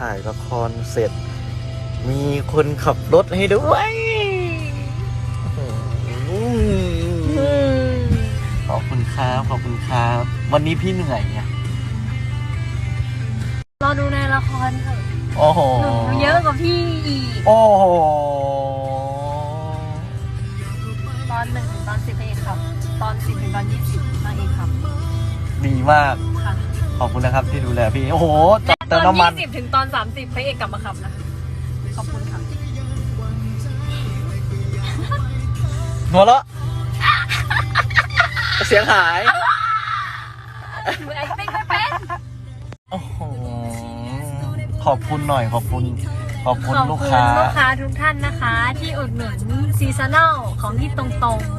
ถ่ายละครเสร็จ มีคนขับรถให้ด้วยขอบคุณครับ ขอบคุณครับ วันนี้พี่เหนื่อยไงรอดูในละครเถอะโอ้โหหนูเยอะกว่าพี่อีกโอ้โหตอนหนึ่งถึงตอนสิบเอกครับ ตอนสิบถึงตอนยี่สิบนางเอกครับ ดีมาก ค่ะ ขอบคุณนะครับที่ดูแลพี่ โอ้โหและต เติอมนน้ำมัน ยี่สิบถึงตอนสามสิบพระเอกกลับมาขับนะ ขอบคุณค่ะ หัวเราะ เสียงหาย หนู acting ไม่เป็น โอ้โห ขอบคุณหน่อย ขอบคุณ ขอบคุณขอบลูกคุณค้า ลูกค้าทุกท่านนะคะ ที่อุดหนุนซีซันแนลของที่ตรงๆ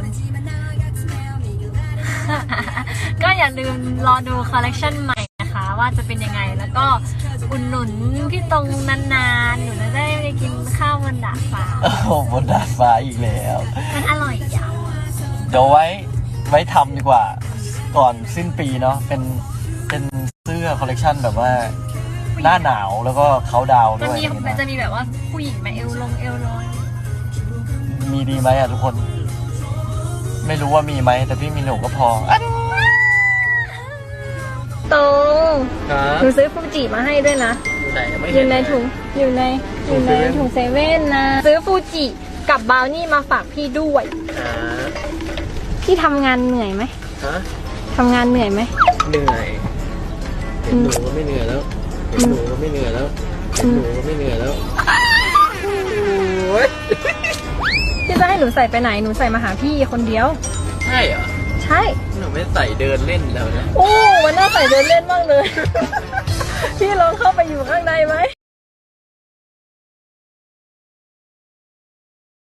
ก็อย่าลืมรอดูคอลเลคชันใหม่นะคะ ว่าจะเป็นยังไง แล้วก็อุดหนุนพี่ตรงนานๆหนูจะได้ไปกินข้าวบนดาดฟ้าโอ้โหบนดาดฟ้าอีกแล้ว มันอร่อยอะเดี๋ยวไว้ไว้ทำดีกว่า ก่อนสิ้นปีเนาะเป็นเป็นเสื้อคอลเลกชันแบบว่าหน้าหนาวแล้วก็เขาดาวน์มันด้วยมีมันจะมีแบบว่าผู้หญิงมาเอวลงเอวลงมีดีไหมอะทุกคน ไม่รู้ว่ามีไหมแต่พี่มีหนูก็พออ่ะตรงครับหนูซื้อฟูจิมาให้ด้วยนะอยู่ไหนไม่อเห็ยู่นในถุงอยู่ในอยู่ในถุถุงงเซเซเว่เว่นนนะ ซื้อฟูจิกับบราวนี่มาฝากพี่ด้วยอ่าพี่ทำงานเหนื่อยไหมฮะทำงานเหนื่อยไหม เหนื่อยเห็นหนูก็ไม่เหนื่อยแล้วเห็นหนูก็ไม่เหนื่อยแล้วเห็นหนูก็ไม่เหนื่อยแล้วโอ๊ยพี่จะให้หนูใส่ไปไหนหนูใส่มาหาพี่คนเดียว ใช่เหรอใช่หนู ไม่ใส่เดินเล่นแล้วนะ โอ้มันน่าใส่เดินเล่นมากเลย พี่ลองเข้าไปอยู่ข้างในไหม